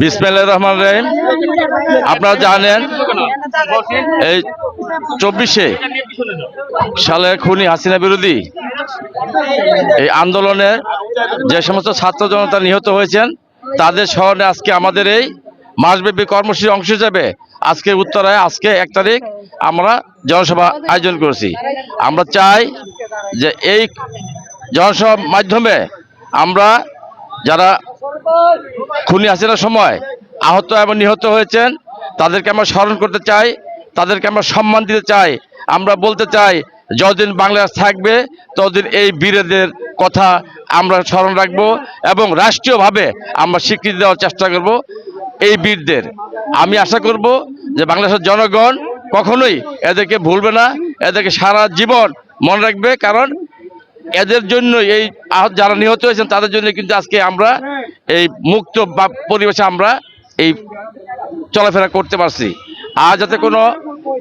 বিসমিল্লাহ রহমান রহিম। আপনারা জানেন, এই চব্বিশে সালে খুনি হাসিনা বিরোধী এই আন্দোলনের যে সমস্ত ছাত্র জনতা নিহত হয়েছেন, তাদের স্মরণে আজকে আমাদের এই মাসব্যাপী কর্মসূচির অংশ হিসেবে আজকে উত্তরায়, আজকে এক তারিখ আমরা জনসভা আয়োজন করেছি। আমরা চাই যে এই জনসভার মাধ্যমে আমরা যারা খুনি হাসিনার সময় আহত এবং নিহত হয়েছেন। তাদেরকে আমরা স্মরণ করতে চাই, তাদেরকে আমরা সম্মান দিতে চাই। আমরা বলতে চাই, যতদিন বাংলাদেশ থাকবে, ততদিন এই বীরেদের কথা আমরা স্মরণ রাখব এবং রাষ্ট্রীয়ভাবে আমরা স্বীকৃতি দেওয়ার চেষ্টা করব এই বীরদের। আমি আশা করব যে বাংলাদেশের জনগণ কখনোই এদেরকে ভুলবে না, এদেরকে সারা জীবন মনে রাখবে, কারণ এদের জন্য এই যারা নিহত হয়েছেন, তাদের জন্য কিন্তু আজকে আমরা এই মুক্ত বা পরিবেশে আমরা এই চলাফেরা করতে পারছি। আর যাতে কোনো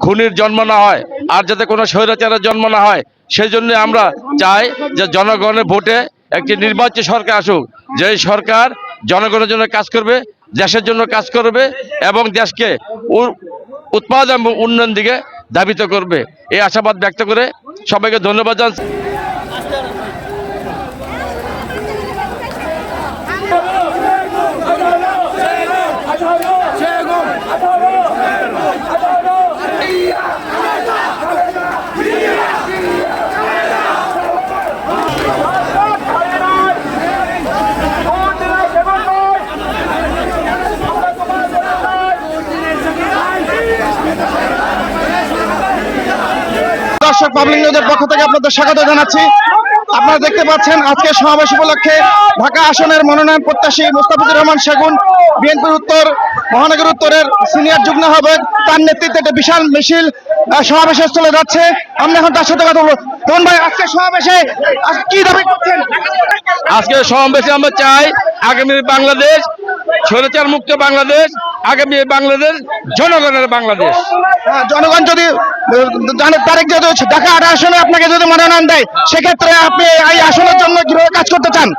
খুনির জন্ম না হয়, আর যাতে কোনো স্বৈরাচারের জন্ম না হয় সেই জন্য আমরা চাই যে জনগণের ভোটে একটি নির্বাচিত সরকার আসুক। যেই সরকার জনগণের জন্য কাজ করবে, দেশের জন্য কাজ করবে এবং দেশকে উৎপাদন এবং উন্নয়ন দিকে ধাবিত করবে। এই আশাবাদ ব্যক্ত করে সবাইকে ধন্যবাদ জানাচ্ছি। দর্শক পাবলিক নিউজের পক্ষ থেকে আপনাদের স্বাগত জানাচ্ছি। আপনারা দেখতে পাচ্ছেন আজকে সমাবেশ উপলক্ষে ঢাকা আসনের মনোনয়ন প্রত্যাশী মুস্তাফিজুর রহমান সেগুন বিএনপির উত্তর মহানগর উত্তরের সিনিয়র যুগ্ম আহ্বায়ক তার নেতৃত্বে একটা বিশাল মিছিল আহ, সমাবেশে চলে যাচ্ছে। আমরা এখন তার সাথে কথা বলব। তখন ভাই আজকে সমাবেশে কি দাবি করছেন? আজকে সমাবেশে আমরা চাই আগামী বাংলাদেশ স্বৈরাচার মুক্ত বাংলাদেশ আগামী বাংলাদেশ জনগণের বাংলাদেশ। হ্যাঁ, জনগণ যদি তারেক যদি ঢাকা আট আসনে আপনাকে যদি মনোনয়ন দেয় সেক্ষেত্রে আপনি এই আসনের জন্য কীভাবে কাজ করতে চান?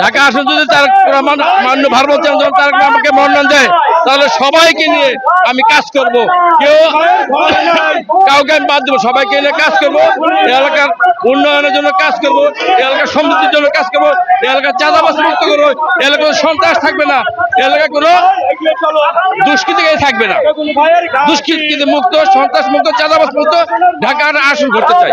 ঢাকা আসন যদি তার মান্য ভারপ্রাপ্ত চেয়ারম্যান তারেক আমাকে মনোনয়ন দেয় তাহলে সবাইকে নিয়ে আমি কাজ করব। কেউ কাউকে আমি বাদ দেবো সবাইকে নিয়ে কাজ করব। এলাকার উন্নয়নের জন্য কাজ করব এলাকার সমৃদ্ধির জন্য কাজ করব এলাকার চাঁদাবাস মুক্ত করব কোনো সন্ত্রাস থাকবে না এই এলাকায় কোনো দুষ্কৃতি থাকবে না। দুষ্কৃতি মুক্ত সন্ত্রাস মুক্ত চাঁদাবাস মুক্ত ঢাকার আসন করতে চাই।